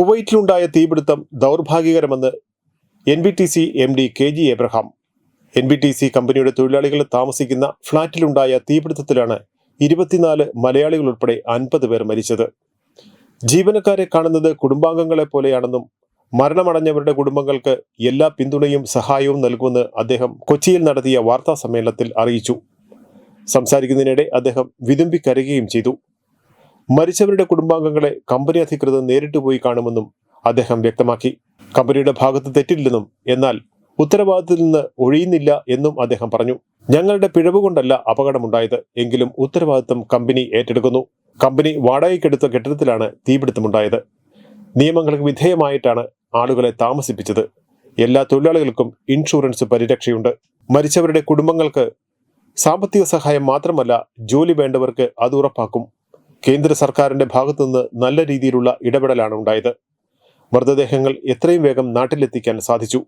കുവൈറ്റിലുണ്ടായ തീപിടുത്തം ദൗർഭാഗ്യകരമെന്ന് N B T C M D K G Abraham N B T C കമ്പനിയുടെ തൊഴിലാളികൾ താമസിക്കുന്ന ഫ്ളാറ്റിലുണ്ടായ തീപിടുത്തത്തിലാണ് ഇരുപത്തിനാല് മലയാളികൾ ഉൾപ്പെടെ അൻപത് പേർ മരിച്ചത്. ജീവനക്കാരെ കാണുന്നത് കുടുംബാംഗങ്ങളെ പോലെയാണെന്നും മരണമടഞ്ഞവരുടെ കുടുംബങ്ങൾക്ക് എല്ലാ പിന്തുണയും സഹായവും നൽകുമെന്ന് അദ്ദേഹം കൊച്ചിയിൽ നടത്തിയ വാർത്താ സമ്മേളനത്തിൽ അറിയിച്ചു. സംസാരിക്കുന്നതിനിടെ അദ്ദേഹം വിതുമ്പിക്കരയുകയും ചെയ്തു. മരിച്ചവരുടെ കുടുംബാംഗങ്ങളെ കമ്പനി അധികൃതർ നേരിട്ട് പോയി കാണുമെന്നും അദ്ദേഹം വ്യക്തമാക്കി. കമ്പനിയുടെ ഭാഗത്ത് തെറ്റില്ലെന്നും എന്നാൽ ഉത്തരവാദിത്തത്തിൽ നിന്ന് ഒഴിയുന്നില്ല എന്നും അദ്ദേഹം പറഞ്ഞു. ഞങ്ങളുടെ പിഴവ് കൊണ്ടല്ല അപകടമുണ്ടായത് എങ്കിലും ഉത്തരവാദിത്തം കമ്പനി ഏറ്റെടുക്കുന്നു. കമ്പനി വാടകയ്ക്കെടുത്ത കെട്ടിടത്തിലാണ് തീപിടുത്തമുണ്ടായത്. നിയമങ്ങൾക്ക് വിധേയമായിട്ടാണ് ആളുകളെ താമസിപ്പിച്ചത്. എല്ലാ തൊഴിലാളികൾക്കും ഇൻഷുറൻസ് പരിരക്ഷയുണ്ട്. മരിച്ചവരുടെ കുടുംബങ്ങൾക്ക് സാമ്പത്തിക സഹായം മാത്രമല്ല ജോലി വേണ്ടവർക്ക് അത് ഉറപ്പാക്കും. കേന്ദ്ര സർക്കാരിന്റെ ഭാഗത്തുനിന്ന് നല്ല രീതിയിലുള്ള ഇടപെടലാണ് ഉണ്ടായത്. മൃതദേഹങ്ങൾ എത്രയും വേഗം നാട്ടിലെത്തിക്കാൻ സാധിച്ചു.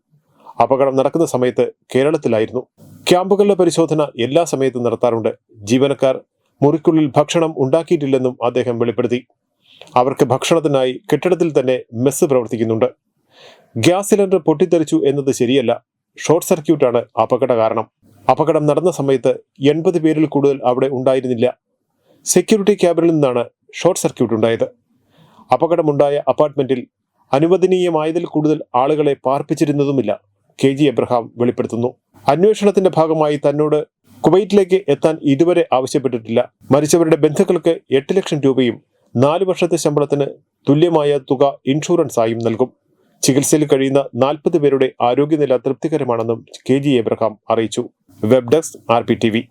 അപകടം നടക്കുന്ന സമയത്ത് കേരളത്തിലായിരുന്നു. ക്യാമ്പുകളിലെ പരിശോധന എല്ലാ സമയത്തും നടത്താറുണ്ട്. ജീവനക്കാർ മുറിക്കുള്ളിൽ ഭക്ഷണം ഉണ്ടാക്കിയിട്ടില്ലെന്നും അദ്ദേഹം വെളിപ്പെടുത്തി. അവർക്ക് ഭക്ഷണത്തിനായി കെട്ടിടത്തിൽ തന്നെ മെസ്സ് പ്രവർത്തിക്കുന്നുണ്ട്. ഗ്യാസ് സിലിണ്ടർ പൊട്ടിത്തെറിച്ചു എന്നത് ശരിയല്ല. ഷോർട്ട് സർക്യൂട്ടാണ് അപകട കാരണം. അപകടം നടന്ന സമയത്ത് എൺപത് പേരിൽ കൂടുതൽ അവിടെ ഉണ്ടായിരുന്നില്ല. സെക്യൂരിറ്റി ക്യാബിനിൽ നിന്നാണ് ഷോർട്ട് സർക്യൂട്ട് ഉണ്ടായത്. അപകടമുണ്ടായ അപ്പാർട്ട്മെന്റിൽ അനുവദനീയമായതിൽ കൂടുതൽ ആളുകളെ പാർപ്പിച്ചിരുന്നതുമില്ല കെ ജി എബ്രഹാം വെളിപ്പെടുത്തുന്നു. അന്വേഷണത്തിന്റെ ഭാഗമായി തന്നോട് കുവൈറ്റിലേക്ക് എത്താൻ ഇതുവരെ ആവശ്യപ്പെട്ടിട്ടില്ല. മരിച്ചവരുടെ ബന്ധുക്കൾക്ക് എട്ട് ലക്ഷം രൂപയും നാല് വർഷത്തെ ശമ്പളത്തിന് തുല്യമായ തുക ഇൻഷുറൻസായും നൽകും. ചികിത്സയിൽ കഴിയുന്ന നാൽപ്പത് പേരുടെ ആരോഗ്യനില തൃപ്തികരമാണെന്നും കെ ജി എബ്രഹാം അറിയിച്ചു. Web desk R P T V.